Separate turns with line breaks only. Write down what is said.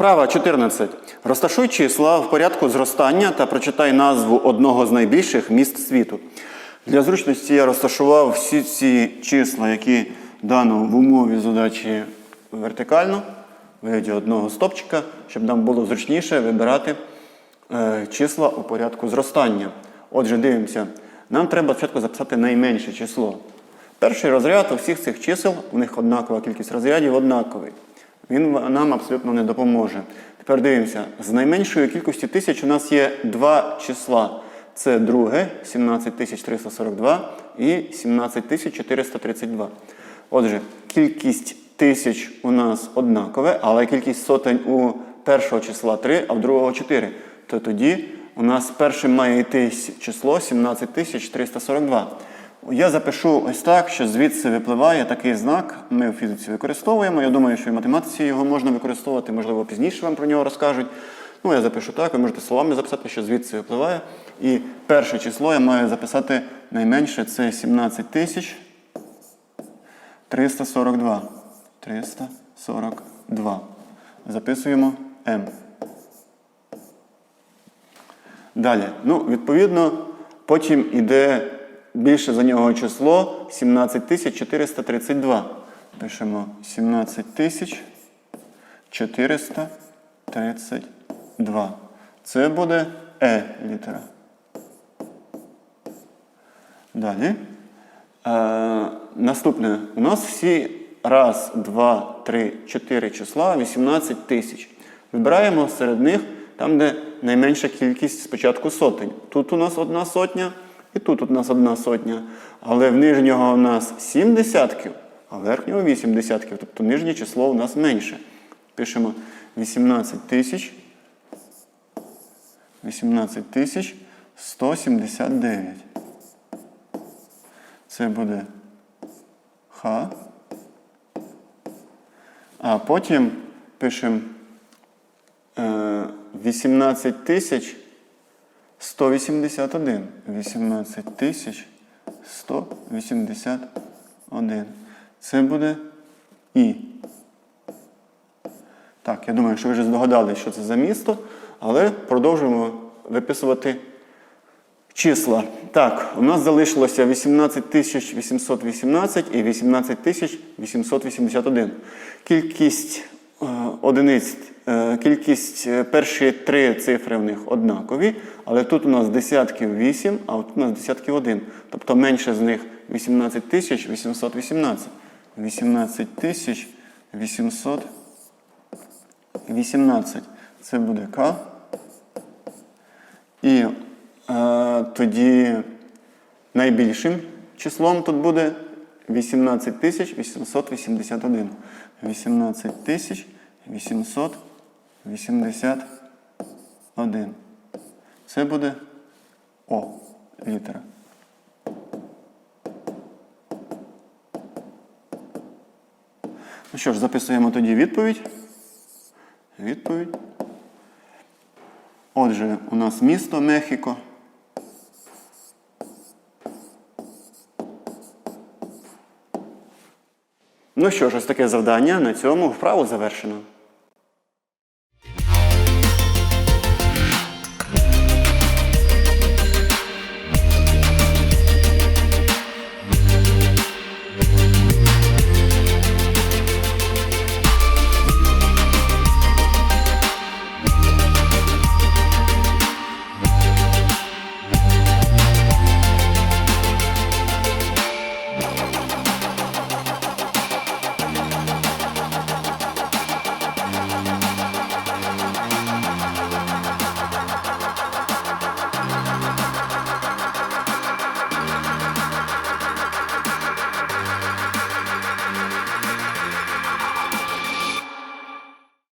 Вправа 14. Розташуй числа в порядку зростання та прочитай назву одного з найбільших міст світу. Для зручності я розташував всі ці числа, які дано в умові задачі вертикально, в вигляді одного стопчика, щоб нам було зручніше вибирати е, числа у порядку зростання. Отже, дивимося. Нам треба спочатку записати найменше число. Перший розряд у всіх цих чисел, у них однакова кількість розрядів, однаковий. Він нам абсолютно не допоможе. Тепер дивимося, з найменшої кількості тисяч у нас є два числа. Це друге 17342 і 17432. Отже, кількість тисяч у нас однакове, але кількість сотень у першого числа 3, а в другого 4. То тоді у нас першим має йти число 17342. Я запишу ось так, що звідси випливає такий знак. Ми в фізиці використовуємо. Я думаю, що і в математиці його можна використовувати, можливо, пізніше вам про нього розкажуть. Ну, я запишу так, ви можете словами записати, що звідси випливає. І перше число я маю записати найменше це 17 тисяч 342. 342. Записуємо М. Далі. Ну, відповідно, потім іде більше за нього число 17432. Пишемо 17432. Це буде Е літера. Далі. Е, наступне. У нас всі раз, два, три, чотири числа 18 тисяч. Вибираємо серед них там, де найменша кількість спочатку сотень. Тут у нас одна сотня, і тут у нас одна сотня. Але в нижнього у нас 7 десятків, а верхнього 8 десятків. Тобто нижнє число у нас менше. Пишемо 18 тисяч. 18 тисяч 179. Це буде Х. А потім пишемо е, 18 тисяч 181. 18 тисяч 181. Це буде І. Так, я думаю, що ви вже здогадались, що це за місто, але продовжуємо виписувати числа. Так, у нас залишилося 18 818 і 18 881. Кількість одиниць, е, кількість е, перші три цифри в них однакові, але тут у нас десятків 8, а тут у нас десятків 1. Тобто менше з них 18 818. 18 818. Це буде К. І е, тоді найбільшим числом тут буде 18 881. 18 881. Це буде О літера. Ну що ж, записуємо тоді відповідь. Відповідь. Отже, у нас місто Мехіко. Ну що ж, ось таке завдання. На цьому вправу завершено.